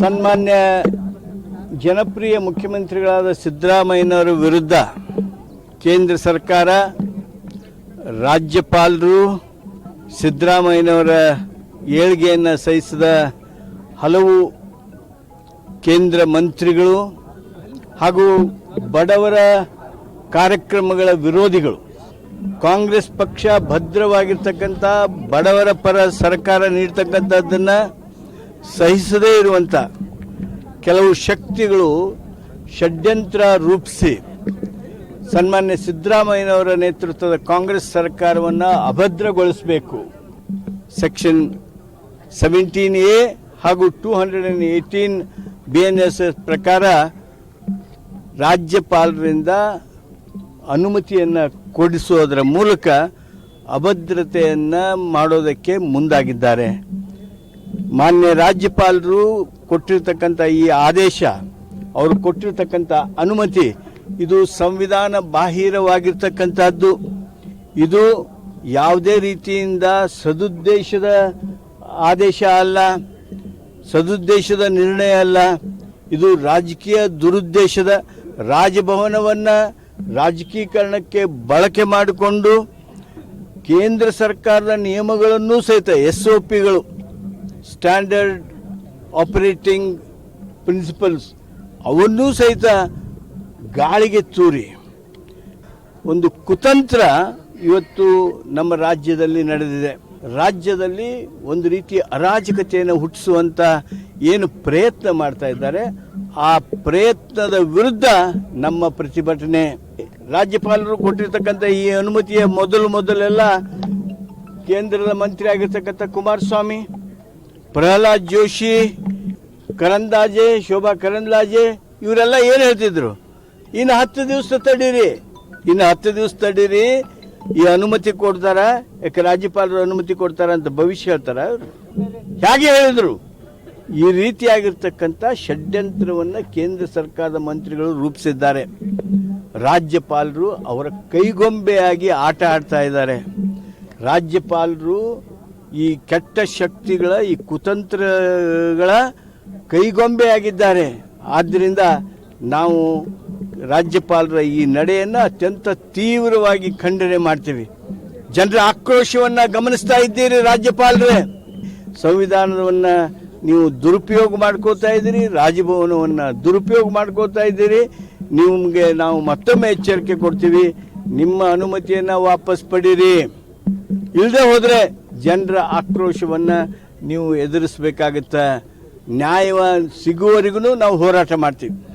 ಸನ್ಮಾನ್ಯ ಜನಪ್ರಿಯ ಮುಖ್ಯಮಂತ್ರಿಗಳಾದ ಸಿದ್ದರಾಮಯ್ಯನವರ ವಿರುದ್ಧ ಕೇಂದ್ರ ಸರ್ಕಾರ, ರಾಜ್ಯಪಾಲರು, ಸಿದ್ದರಾಮಯ್ಯನವರ ಏಳ್ಗೆಯನ್ನು ಸಹಿಸಿದ ಹಲವು ಕೇಂದ್ರ ಮಂತ್ರಿಗಳು ಹಾಗೂ ಬಡವರ ಕಾರ್ಯಕ್ರಮಗಳ ವಿರೋಧಿಗಳು. ಕಾಂಗ್ರೆಸ್ ಪಕ್ಷ ಭದ್ರವಾಗಿರ್ತಕ್ಕಂಥ ಬಡವರ ಪರ ಸರ್ಕಾರ ನೀಡ್ತಕ್ಕಂಥದ್ದನ್ನು ಸಹಿಸದೇ ಇರುವಂಥ ಕೆಲವು ಶಕ್ತಿಗಳು ಷಡ್ಯಂತ್ರ ರೂಪಿಸಿ ಸನ್ಮಾನ್ಯ ಸಿದ್ದರಾಮಯ್ಯನವರ ನೇತೃತ್ವದ ಕಾಂಗ್ರೆಸ್ ಸರ್ಕಾರವನ್ನು ಅಭದ್ರಗೊಳಿಸಬೇಕು. ಸೆಕ್ಷನ್ ಸೆವೆಂಟೀನ್ ಎ ಹಾಗೂ two hundred and eighteen B N S S ಪ್ರಕಾರ ರಾಜ್ಯಪಾಲರಿಂದ ಅನುಮತಿಯನ್ನು ಕೊಡಿಸೋದರ ಮೂಲಕ ಅಭದ್ರತೆಯನ್ನು ಮಾಡೋದಕ್ಕೆ ಮುಂದಾಗಿದ್ದಾರೆ. ಮಾನ್ಯ ರಾಜ್ಯಪಾಲರು ಕೊಟ್ಟಿರ್ತಕ್ಕಂಥ ಈ ಆದೇಶ, ಅವರು ಕೊಟ್ಟಿರ್ತಕ್ಕಂಥ ಅನುಮತಿ, ಇದು ಸಂವಿಧಾನ ಬಾಹಿರವಾಗಿರ್ತಕ್ಕಂಥದ್ದು. ಇದು ಯಾವುದೇ ರೀತಿಯಿಂದ ಸದುದ್ದೇಶದ ಆದೇಶ ಅಲ್ಲ, ಸದುದ್ದೇಶದ ನಿರ್ಣಯ ಅಲ್ಲ. ಇದು ರಾಜಕೀಯ ದುರುದ್ದೇಶದ ರಾಜಭವನವನ್ನು ರಾಜಕೀಕರಣಕ್ಕೆ ಬಳಕೆ ಮಾಡಿಕೊಂಡು ಕೇಂದ್ರ ಸರ್ಕಾರದ ನಿಯಮಗಳನ್ನೂ ಸಹಿತ ಎಸ್ ಒ ಪಿಗಳು ಸ್ಟ್ಯಾಂಡರ್ಡ್ ಆಪರೇಟಿಂಗ್ ಪ್ರಿನ್ಸಿಪಲ್ಸ್ ಅವನ್ನೂ ಸಹಿತ ಗಾಳಿಗೆ ತೂರಿ. ಒಂದು ಕುತಂತ್ರ ಇವತ್ತು ನಮ್ಮ ರಾಜ್ಯದಲ್ಲಿ ನಡೆದಿದೆ. ರಾಜ್ಯದಲ್ಲಿ ಒಂದು ರೀತಿಯ ಅರಾಜಕತೆಯನ್ನು ಹುಟ್ಟಿಸುವಂಥ ಏನು ಪ್ರಯತ್ನ ಮಾಡ್ತಾ ಇದ್ದಾರೆ, ಆ ಪ್ರಯತ್ನದ ವಿರುದ್ಧ ನಮ್ಮ ಪ್ರತಿಭಟನೆ. ರಾಜ್ಯಪಾಲರು ಕೊಟ್ಟಿರ್ತಕ್ಕಂಥ ಈ ಅನುಮತಿಯ ಮೊದಲು ಮೊದಲೆಲ್ಲ ಕೇಂದ್ರದ ಮಂತ್ರಿ ಆಗಿರ್ತಕ್ಕಂಥ ಕುಮಾರಸ್ವಾಮಿ ಪ್ರಹ್ಲಾದ್ ಜೋಶಿ ಕರಂದಾಜೆ ಶೋಭಾ ಕರಂದ್ಲಾಜೆ, ಇವರೆಲ್ಲ ಏನು ಹೇಳ್ತಿದ್ರು? ಇನ್ನು ಹತ್ತು ದಿವಸ ತಡೀರಿ. ಇನ್ನು ಹತ್ತು ದಿವಸ ತಡೀರಿ. ಈ ಅನುಮತಿ ಕೊಡ್ತಾರ, ಯಾಕೆ ರಾಜ್ಯಪಾಲರು ಅನುಮತಿ ಕೊಡ್ತಾರ ಅಂತ ಭವಿಷ್ಯ ಹೇಳ್ತಾರ ಹೇಗೆ ಹೇಳಿದ್ರು? ಈ ರೀತಿಯಾಗಿರ್ತಕ್ಕಂಥ ಷಡ್ಯಂತ್ರವನ್ನು ಕೇಂದ್ರ ಸರ್ಕಾರದ ಮಂತ್ರಿಗಳು ರೂಪಿಸಿದ್ದಾರೆ. ರಾಜ್ಯಪಾಲರು ಅವರ ಕೈಗೊಂಬೆಯಾಗಿ ಆಟ ಆಡ್ತಾ ಇದ್ದಾರೆ. ರಾಜ್ಯಪಾಲರು ಈ ಕೆಟ್ಟ ಶಕ್ತಿಗಳ, ಈ ಕುತಂತ್ರಗಳ ಕೈಗೊಂಬೆಯಾಗಿದ್ದಾರೆ ಆದ್ದರಿಂದ ನಾವು ರಾಜ್ಯಪಾಲರ ಈ ನಡೆಯನ್ನು ಅತ್ಯಂತ ತೀವ್ರವಾಗಿ ಖಂಡನೆ ಮಾಡ್ತೀವಿ. ಜನರ ಆಕ್ರೋಶವನ್ನು ಗಮನಿಸ್ತಾ ಇದ್ದೀರಿ ರಾಜ್ಯಪಾಲರೇ. ಸಂವಿಧಾನವನ್ನು ನೀವು ದುರುಪಯೋಗ ಮಾಡ್ಕೋತಾ ಇದ್ದೀರಿ, ರಾಜಭವನವನ್ನು ದುರುಪಯೋಗ ಮಾಡ್ಕೋತಾ ಇದ್ದೀರಿ. ನಿಮಗೆ ನಾವು ಮತ್ತೊಮ್ಮೆ ಎಚ್ಚರಿಕೆ ಕೊಡ್ತೀವಿ. ನಿಮ್ಮ ಅನುಮತಿಯನ್ನು ವಾಪಸ್ ಪಡೀರಿ. ಇಲ್ಲದೆ ಹೋದರೆ ಜನರ ಆಕ್ರೋಶವನ್ನು ನೀವು ಎದುರಿಸಬೇಕಾಗುತ್ತೆ. ನ್ಯಾಯ ಸಿಗುವವರೆಗೂ ನಾವು ಹೋರಾಟ ಮಾಡ್ತೀವಿ.